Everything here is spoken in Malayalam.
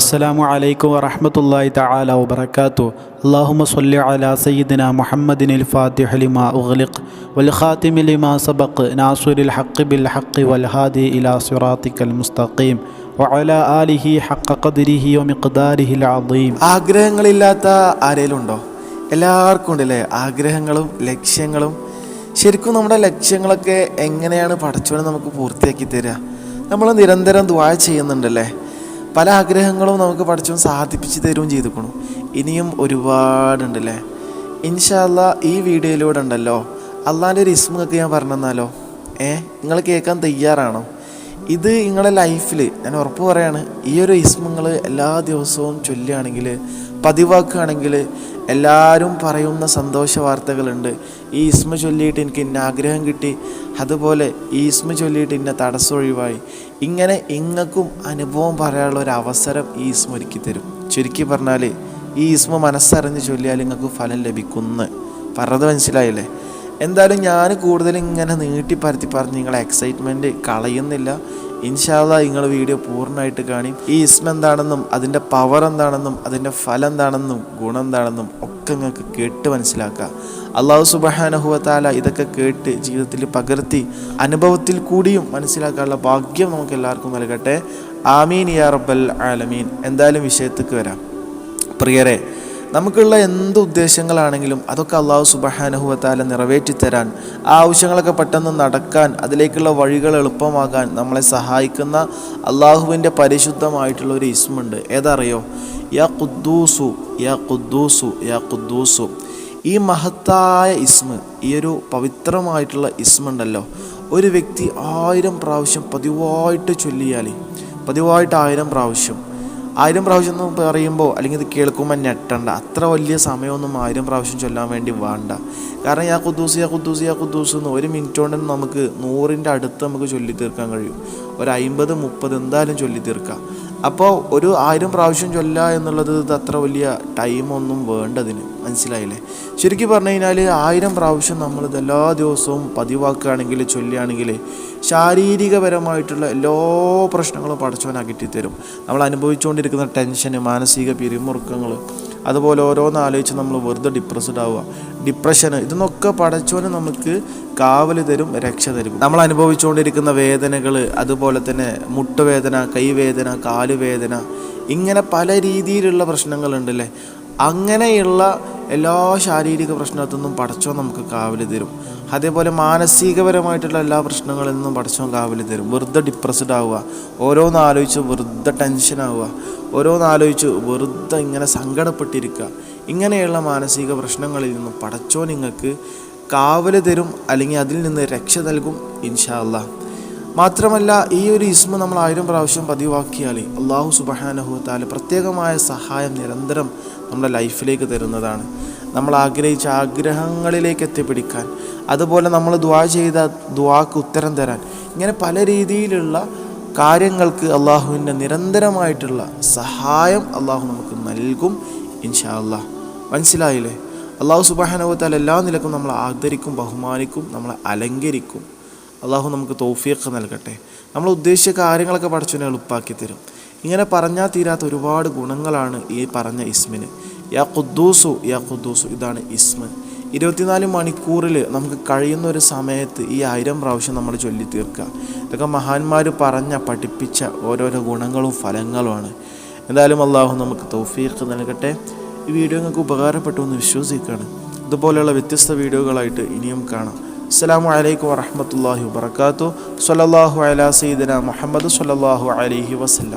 അസ്സാമു അലൈക്കും വറഹമത്തല്ലാഹി തആല വബറകാതു അല്ലാഹുമ്മ സ്വല്ലി അലാ സയ്യിദിന മുഹമ്മദിനിൽ ഫാത്തിഹ ലിമാ ഉഗ്ലിഖ് വൽ ഖാതിമി ലിമാ സബഖ് നാസിറുൽ ബിൽ ഹക്ക് വൽ ഹാദി ഇലാ സിറാത്തിക്കൽ മുസ്തഖീം വഅലാ ആലിഹി ഹഖ ഖദ്രിഹി വമിഖ്ദാരിഹിൽ അളീം ആഗ്രഹങ്ങളില്ലാത്ത ആരേലുണ്ടോ എല്ലാവർക്കും ഉണ്ടല്ലേ? ആഗ്രഹങ്ങളും ലക്ഷ്യങ്ങളും ശരിക്കും നമ്മുടെ ലക്ഷ്യങ്ങളൊക്കെ എങ്ങനെയാണ് പഠിച്ചവനെ നമുക്ക് പൂർത്തിയാക്കി തരിക? നമ്മൾ നിരന്തരം ദ്വാ ചെയ്യുന്നുണ്ടല്ലേ? പല ആഗ്രഹങ്ങളും നമുക്ക് പഠിച്ചവൻ സാധിപ്പിച്ച് തരുകയും ചെയ്തിരിക്കണു ഇനിയും ഒരുപാടുണ്ടല്ലേ? ഇൻഷാല്ല ഈ വീഡിയോയിലൂടെ ഉണ്ടല്ലോ. അള്ളാന്റെ ഒരു ഇസ്മൊക്കെ ഞാൻ പറഞ്ഞെന്നാലോ ഏ? നിങ്ങൾ കേൾക്കാൻ തയ്യാറാണോ? ഇത് നിങ്ങളുടെ ലൈഫിൽ ഞാൻ ഉറപ്പ് പറയാണ് ഈ ഒരു ഇസ്മങ്ങൾ എല്ലാ ദിവസവും ചൊല്ലുകയാണെങ്കിൽ പതിവാക്കുകയാണെങ്കിൽ എല്ലാവരും പറയുന്ന സന്തോഷ വാർത്തകളുണ്ട്. ഈ ഇസ്മ ചൊല്ലിയിട്ട് എനിക്ക് ഇന്ന ആഗ്രഹം കിട്ടി അതുപോലെ ഈ ഇസ്മ ചൊല്ലിയിട്ട് ഇന്ന തടസ്സം ഒഴിവായി. ഇങ്ങനെ ഇങ്ങക്കും അനുഭവം പറയാനുള്ള ഒരു അവസരം ഈ ഇസ്മ ഒരുക്കി തരും. ചുരുക്കി പറഞ്ഞാൽ ഈ ഇസ്മ മനസ്സറിഞ്ഞ് ചൊല്ലിയാൽ നിങ്ങൾക്ക് ഫലം ലഭിക്കുന്നു പറഞ്ഞത് മനസ്സിലായില്ലേ? എന്തായാലും ഞാൻ കൂടുതൽ ഇങ്ങനെ നീട്ടി പരത്തി പറഞ്ഞ് നിങ്ങളെ എക്സൈറ്റ്മെന്റ് കളയുന്നില്ല. ഇൻഷാല്ല നിങ്ങൾ വീഡിയോ പൂർണമായിട്ട് കാണി. ഈ ഇസ്മ എന്താണെന്നും അതിന്റെ പവർ എന്താണെന്നും അതിന്റെ ഫലം എന്താണെന്നും ഗുണം എന്താണെന്നും ഒക്കെ നിങ്ങൾക്ക് കേട്ട് മനസ്സിലാക്കുക. അള്ളാഹു സുബഹാനഹുവത്താല ഇതൊക്കെ കേട്ട് ജീവിതത്തിൽ പകർത്തി അനുഭവത്തിൽ കൂടിയും മനസ്സിലാക്കാനുള്ള ഭാഗ്യം നമുക്ക് എല്ലാവർക്കും നൽകട്ടെ. ആമീൻ യാ റബ്ബൽ ആലമീൻ. എന്തായാലും വിഷയത്തേക്ക് വരാം. പ്രിയരെ നമുക്കുള്ള എന്ത് ഉദ്ദേശങ്ങളാണെങ്കിലും അതൊക്കെ അള്ളാഹു സുബഹാനഹുവത്താല നിറവേറ്റി തരാൻ ആ ആവശ്യങ്ങളൊക്കെ പെട്ടെന്ന് നടക്കാൻ അതിലേക്കുള്ള വഴികൾ എളുപ്പമാകാൻ നമ്മളെ സഹായിക്കുന്ന അള്ളാഹുവിന്റെ പരിശുദ്ധമായിട്ടുള്ള ഒരു ഇസ്മുണ്ട്. ഏതറിയോ? യാ ഖുദ്ദൂസു യാ ഖുദ്ദൂസു യാ ഖുദ്ദൂസു. ഈ മഹത്തായ ഇസ്മ ഈ ഒരു പവിത്രമായിട്ടുള്ള ഇസ്മുണ്ടല്ലോ. ഒരു വ്യക്തി ആയിരം പ്രാവശ്യം പതിവായിട്ട് ചൊല്ലിയാൽ പതിവായിട്ട് ആയിരം പ്രാവശ്യം ആയിരം പ്രാവശ്യം എന്ന് പറയുമ്പോൾ അല്ലെങ്കിൽ ഇത് കേൾക്കുമ്പോൾ ഞെട്ടണ്ട. അത്ര വലിയ സമയമൊന്നും ആയിരം പ്രാവശ്യം ചൊല്ലാൻ വേണ്ടി വേണ്ട. കാരണം യാ കുദ്ദൂസ് യാ കുദ്ദൂസ് യാ കുദ്ദൂസ് എന്ന് ഒരു മിനിറ്റ് കൊണ്ട് നമുക്ക് നൂറിന്റെ അടുത്ത് നമുക്ക് ചൊല്ലി തീർക്കാൻ കഴിയും. ഒരു അമ്പത് മുപ്പത് എന്തായാലും ചൊല്ലി തീർക്കാം അപ്പോൾ ഒരു ആയിരം പ്രാവശ്യം ചൊല്ലുക എന്നുള്ളത് അത്ര വലിയ ടൈമൊന്നും വേണ്ടതിന്. മനസ്സിലായില്ലേ? ശരിക്കും പറഞ്ഞു കഴിഞ്ഞാൽ ആയിരം പ്രാവശ്യം നമ്മളിത് എല്ലാ ദിവസവും പതിവാക്കുകയാണെങ്കിൽ ചൊല്ലുകയാണെങ്കിൽ ശാരീരികപരമായിട്ടുള്ള എല്ലാ പ്രശ്നങ്ങളും പഠിച്ചവനകറ്റിത്തരും നമ്മൾ അനുഭവിച്ചുകൊണ്ടിരിക്കുന്ന ടെൻഷന് മാനസിക പിരിമുറുക്കങ്ങൾ അതുപോലെ ഓരോന്ന് ആലോചിച്ച് നമ്മൾ വെറുതെ ഡിപ്രസ്ഡ് ആവുക. ഡിപ്രഷന് ഇതൊന്നൊക്കെ പടച്ചോന് നമുക്ക് കാവൽ തരും രക്ഷ തരും. നമ്മൾ അനുഭവിച്ചുകൊണ്ടിരിക്കുന്ന വേദനകൾ അതുപോലെ തന്നെ മുട്ടുവേദന കൈവേദന കാലുവേദന ഇങ്ങനെ പല രീതിയിലുള്ള പ്രശ്നങ്ങളുണ്ടല്ലേ? അങ്ങനെയുള്ള എല്ലാ ശാരീരിക പ്രശ്നത്തിൽ നിന്നും പടച്ചോ നമുക്ക് കാവൽ തരും. അതേപോലെ മാനസികപരമായിട്ടുള്ള എല്ലാ പ്രശ്നങ്ങളിൽ നിന്നും പടച്ചോ കാവൽ തരും. വെറുതെ ഡിപ്രസ്ഡ് ആവുക. ഓരോന്ന് ആലോചിച്ച് വെറുതെ ടെൻഷൻ ആവുക. ഓരോന്ന് ആലോചിച്ച് വെറുതെ ഇങ്ങനെ സങ്കടപ്പെട്ടിരിക്കുക. ഇങ്ങനെയുള്ള മാനസിക പ്രശ്നങ്ങളിൽ നിന്നും പടച്ചോ നിങ്ങൾക്ക് കാവൽ തരും. അല്ലെങ്കിൽ അതിൽ നിന്ന് രക്ഷ നൽകും ഇൻഷാ അല്ലാ മാത്രമല്ല ഈ ഒരു ഇസ്മ നമ്മൾ ആയിരം പ്രാവശ്യം പതിവാക്കിയാൽ അള്ളാഹു സുബഹാനഹുത്താൽ പ്രത്യേകമായ സഹായം നിരന്തരം നമ്മുടെ ലൈഫിലേക്ക് തരുന്നതാണ്. നമ്മൾ ആഗ്രഹിച്ച ആഗ്രഹങ്ങളിലേക്ക് എത്തിപ്പിടിക്കാൻ അതുപോലെ നമ്മൾ ദ്വാ ചെയ്ത ദ്വാക്ക് ഉത്തരം തരാൻ ഇങ്ങനെ പല രീതിയിലുള്ള കാര്യങ്ങൾക്ക് അള്ളാഹുവിന്റെ നിരന്തരമായിട്ടുള്ള സഹായം അള്ളാഹു നമുക്ക് നൽകും ഇൻഷാ അള്ളാഹ് മനസ്സിലായില്ലേ അള്ളാഹു സുബാനവത്താൽ എല്ലാ നിലക്കും നമ്മൾ ആദരിക്കും ബഹുമാനിക്കും നമ്മളെ അലങ്കരിക്കും. അള്ളാഹു നമുക്ക് തൗഫീഖ് നൽകട്ടെ. നമ്മൾ ഉദ്ദേശിച്ച കാര്യങ്ങളൊക്കെ പഠിച്ചതിനെ എളുപ്പാക്കി തരും. ഇങ്ങനെ പറഞ്ഞാൽ തീരാത്ത ഒരുപാട് ഗുണങ്ങളാണ് ഈ പറഞ്ഞ ഇസ്മിന്. യാ ഖുദ്ദൂസു യാ ഖുദ്ദൂസു ഇതാണ് ഇസ്മ. ഇരുപത്തിനാല് മണിക്കൂറിൽ നമുക്ക് കഴിയുന്ന ഒരു സമയത്ത് ഈ ആയിരം പ്രാവശ്യം നമ്മൾ ചൊല്ലി തീർക്കുക. ഇതൊക്കെ മഹാന്മാർ പറഞ്ഞ പഠിപ്പിച്ച ഓരോരോ ഗുണങ്ങളും ഫലങ്ങളുമാണ്. എന്തായാലും അള്ളാഹു നമുക്ക് തൗഫീഖ് നൽകട്ടെ. ഈ വീഡിയോ നിങ്ങൾക്ക് ഉപകാരപ്പെട്ടു എന്ന് വിശ്വസിക്കുകയാണ്. ഇതുപോലെയുള്ള വ്യത്യസ്ത വീഡിയോകളായിട്ട് ഇനിയും കാണാം. അസ്സാം വലൈക്കും വറഹമത്തല്ലാഹി വാത്തു സല്ലാഹു അല സീദന മുഹമ്മദ് സല്ലാഹു അലഹി വസ്ലം